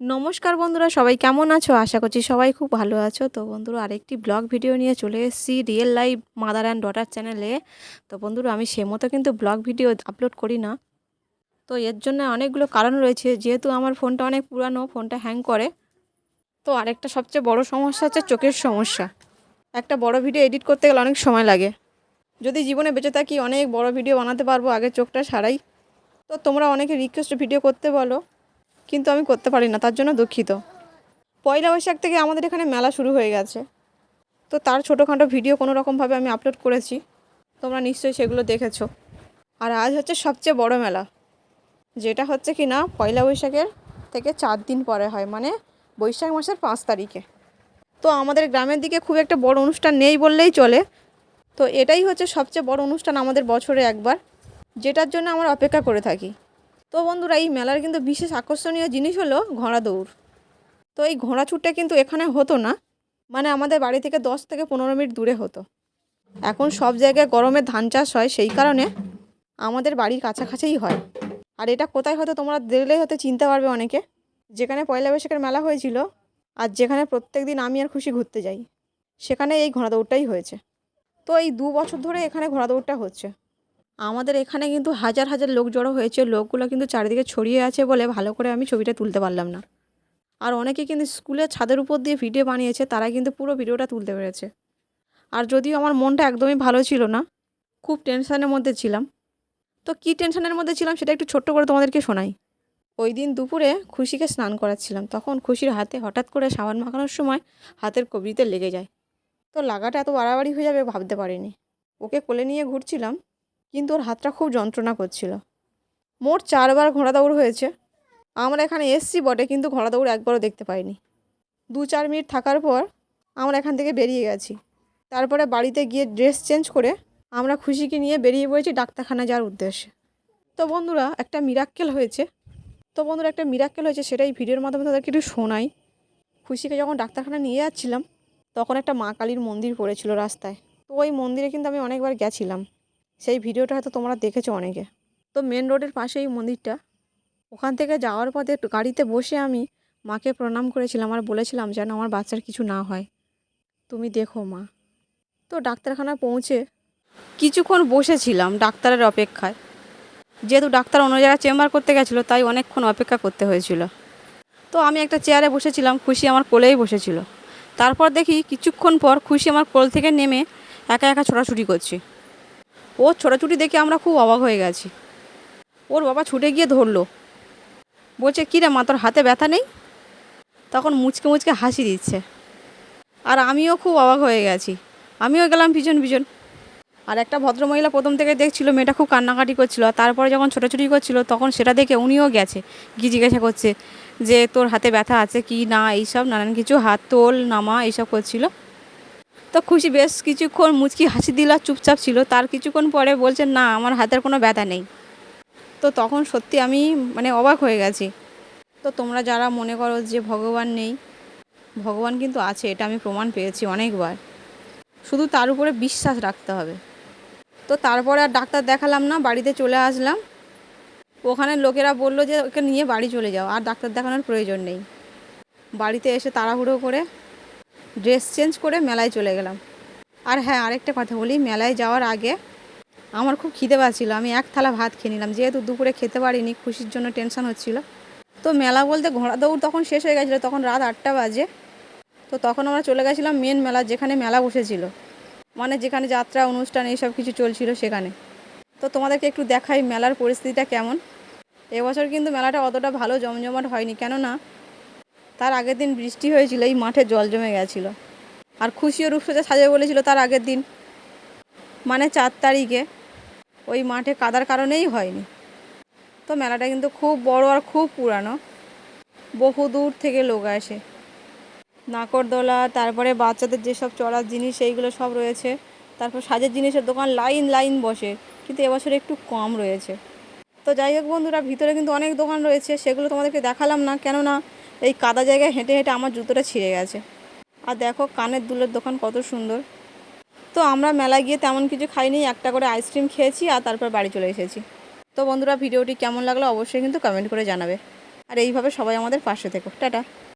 নমস্কার বন্ধুরা, সবাই কেমন আছো? আশা করছি সবাই খুব ভালো আছো। তো বন্ধুরা, আরেকটি ব্লগ ভিডিও নিয়ে চলে এসেছি real life mother and daughter চ্যানেলে তো বন্ধুরা, আমি সে মতো কিন্তু ব্লগ ভিডিও আপলোড করি না। তো এর জন্য অনেকগুলো কারণ রয়েছে। যেহেতু আমার ফোনটা অনেক পুরানো, ফোনটা হ্যাং করে। তো আরেকটা সবচেয়ে বড় সমস্যা হচ্ছে চোখের সমস্যা। একটা বড় ভিডিও এডিট করতে গেলে অনেক সময় লাগে। যদি জীবনে বেঁচে থাকি, অনেক বড় ভিডিও বানাতে পারব, আগে চোখটা সারাই। তো তোমরা অনেকে রিকোয়েস্ট ভিডিও করতে বলো। কিন্তু আমি করতে পারি না, তার জন্য দুঃখিত। পয়লা বৈশাখ থেকে আমাদের এখানে মেলা শুরু হয়ে গেছে। তো তার ছোটোখাটো ভিডিও কোনো রকমভাবে আমি আপলোড করেছি। তোমরা নিশ্চয়ই সেগুলো দেখেছ। আর আজ হচ্ছে সবচেয়ে বড় মেলা। যেটা হচ্ছে কি না, পয়লা বৈশাখের থেকে চার দিন পরে হয় মানে বৈশাখ মাসের পাঁচ তারিখে। তো আমাদের গ্রামের দিকে খুব একটা বড় অনুষ্ঠান নেই বললেই চলে। তো এটাই হচ্ছে সবচেয়ে বড় অনুষ্ঠান আমাদের বছরে একবার, যেটার জন্য আমরা অপেক্ষা করে থাকি। তো বন্ধুরা, এই মেলার কিন্তু বিশেষ আকর্ষণীয় জিনিস হলো ঘোড়া দৌড়। তো এই ঘোড়া ছুটটা কিন্তু এখানে হতো না মানে আমাদের বাড়ি থেকে দশ থেকে পনেরো মিনিট দূরে হতো। এখন সব জায়গায় গরমে ধান চাষ হয়, সেই কারণে আমাদের বাড়ির কাছাকাছিই হয়। আর এটা কোথায় হয়তো তোমরা দেখলেই হয়তো চিনতে পারবে অনেকে। যেখানে পয়লা বৈশাখের মেলা হয়েছিল, আর যেখানে প্রত্যেক দিন আমি আর খুশি ঘুরতে যাই, সেখানে এই ঘোড়া দৌড়টাই হয়েছে। তো এই দু বছর ধরে এখানে ঘোড়া দৌড়টা হচ্ছে। আমাদের এখানে কিন্তু হাজার হাজার লোক জড়ো হয়েছে, লোকগুলো কিন্তু চারিদিকে ছড়িয়ে আছে বলে ভালো করে আমি ছবিটা তুলতে পারলাম না। আর অনেকে কিন্তু স্কুলের ছাদের উপর দিয়ে ভিডিও বানিয়েছে, তারা কিন্তু পুরো ভিডিওটা তুলতে পেরেছে। আর যদিও আমার মনটা একদমই ভালো ছিল না, খুব টেনশানের মধ্যে ছিলাম। তো কী টেনশানের মধ্যে ছিলাম সেটা একটু ছোট্ট করে তোমাদেরকে শোনাই। ওই দিন দুপুরে খুশিকে স্নান করাচ্ছিলাম, তখন খুশির হাতে হঠাৎ করে সাবান মাখানোর সময় হাতের কবরিতে লেগে যায়। তো লাগাটা এত বাড়াবাড়ি হয়ে যাবে ভাবতে পারিনি। ওকে কোলে নিয়ে ঘুরছিলাম কিন্তু ওর হাতটা খুব যন্ত্রণা করছিল। মোট চারবার ঘোড়া দৌড় হয়েছে। আমরা এখানে এসছি বটে, কিন্তু ঘোড়া দৌড় একবারও দেখতে পাইনি। দু চার মিনিট থাকার পর আমরা এখান থেকে বেরিয়ে গেছি। তারপরে বাড়িতে গিয়ে ড্রেস চেঞ্জ করে আমরা খুশিকে নিয়ে বেরিয়ে পড়েছি ডাক্তারখানা যাওয়ার উদ্দেশ্যে। তো বন্ধুরা, একটা মিরাক্কেল হয়েছে। তো বন্ধুরা, একটা মিরাক্কেল হয়েছে সেটাই ভিডিওর মাধ্যমে তাদেরকে একটু শোনাই। খুশিকে যখন ডাক্তারখানা নিয়ে যাচ্ছিলাম, তখন একটা মা কালীর মন্দির পড়েছিল রাস্তায়। তো ওই মন্দিরে কিন্তু আমি অনেকবার গেছিলাম। সেই ভিডিওটা হয়তো তোমরা দেখেছ অনেকে। তো মেন রোডের পাশে এই মন্দিরটা। ওখান থেকে যাওয়ার পথে গাড়িতে বসে আমি মাকে প্রণাম করেছিলাম আর বলেছিলাম যেন আমার বাচ্চার কিছু না হয়। তুমি দেখো মা। তো ডাক্তারখানা পৌঁছে কিছুক্ষণ বসেছিলাম ডাক্তারের অপেক্ষায়। যেহেতু ডাক্তার অন্য জায়গায় চেম্বার করতে গেছিল, তাই অনেকক্ষণ অপেক্ষা করতে হয়েছিল। তো আমি একটা চেয়ারে বসেছিলাম, খুশি আমার কোলেই বসেছিল। তারপর দেখি কিছুক্ষণ পর খুশি আমার কোল থেকে নেমে একা একা ছোটাছুটি করছে। ও ছোটাছুটি দেখে আমরা খুব অবাক হয়ে গেছি। ওর বাবা ছুটে গিয়ে ধরলো। বলছে, কী রে মা, তোর হাতে ব্যথা নেই? তখন মুচকে মুচকে হাসি দিচ্ছে। আর আমিও খুব অবাক হয়ে গেছি। আমিও গেলাম পিছন পিছন। আর একটা ভদ্রমহিলা প্রথম থেকে দেখছিল, মেয়েটা খুব কান্নাকাটি করছিল। আর তারপরে যখন ছোটাছুটি করছিল, তখন সেটা দেখে উনিও গেছে। গিয়ে জিজ্ঞাসা করছে যে, তোর হাতে ব্যথা আছে কি না? এইসব, নানান কিছু, হাত, তোল, নামা, এইসব করছিল। তো খুশি, বেশ কিছুক্ষণ মুচকি হাসি দিল চুপচাপ ছিল। তার কিছুক্ষণ পরে বলছে, না, আমার হাতের কোনো ব্যথা নেই। তো তখন সত্যি আমি মানে অবাক হয়ে গেছি। তো তোমরা যারা মনে করো যে ভগবান নেই, ভগবান কিন্তু আছে, এটা আমি প্রমাণ পেয়েছি অনেকবার। শুধু তার উপরে বিশ্বাস রাখতে হবে। তো তারপরে আর ডাক্তার দেখালাম না, বাড়িতে চলে আসলাম। ওখানে লোকেরা বলল যে, ওকে নিয়ে বাড়ি চলে যাও। আর ডাক্তার দেখানোর প্রয়োজন নেই। বাড়িতে এসে তাড়াহুড়ো করে ড্রেস চেঞ্জ করে মেলায় চলে গেলাম। আর হ্যাঁ আরেকটা কথা বলি, মেলায় যাওয়ার আগে আমার খুব খিদে পাচ্ছিলো। আমি এক থালা ভাত খেয়ে নিলাম, যেহেতু দুপুরে খেতে পারিনি, খুশির জন্য টেনশন হচ্ছিল। তো মেলা বলতে ঘোড়া দৌড় তখন শেষ হয়ে গেছিল, তখন রাত আটটা বাজে। তো তখন আমরা চলে গেছিলাম মেন মেলা, যেখানে মেলা বসেছিল। মানে যেখানে যাত্রা, অনুষ্ঠান, এইসব কিছু চলছিল সেখানে। তো তোমাদেরকে একটু দেখাই মেলার পরিস্থিতিটা কেমন। এবছর কিন্তু মেলাটা অতটা ভালো জমজমাট হয়নি, কেননা তার আগের দিন বৃষ্টি হয়েছিল, এই মাঠে জল জমে গেছিল। আর খুশিও রূপসজ্জা সাজাবে বলেছিল তার আগের দিন। মানে চার তারিখে ওই মাঠে কাদার কারণেই হয়নি। তো মেলাটা কিন্তু খুব বড় আর খুব পুরানো। বহু দূর থেকে লোক আসে। নাকরদোলা, তারপরে বাচ্চাদের যেসব চড়ার জিনিস, সেইগুলো সব রয়েছে। তারপর সাজের জিনিসের দোকান লাইন লাইন বসে, কিন্তু এবছর একটু কম রয়েছে। তো যাই হোক বন্ধুরা, ভিতরে কিন্তু অনেক দোকান রয়েছে, সেগুলো তোমাদেরকে দেখালাম না। কেননা এই কাদা জায়গায় হেঁটে হেঁটে আমার জুতোটা ছিঁড়ে গেছে। আর দেখো কানের দুলের দোকান কত সুন্দর। তো আমরা মেলায় গিয়ে তেমন কিছু খাইনি, একটা করে আইসক্রিম খেয়েছি আর তারপর বাড়ি চলে এসেছি। তো বন্ধুরা, ভিডিওটি কেমন লাগল অবশ্যই কিন্তু কমেন্ট করে জানাবে। আর এইভাবে সবাই আমাদের পাশে থেকো। টাটা।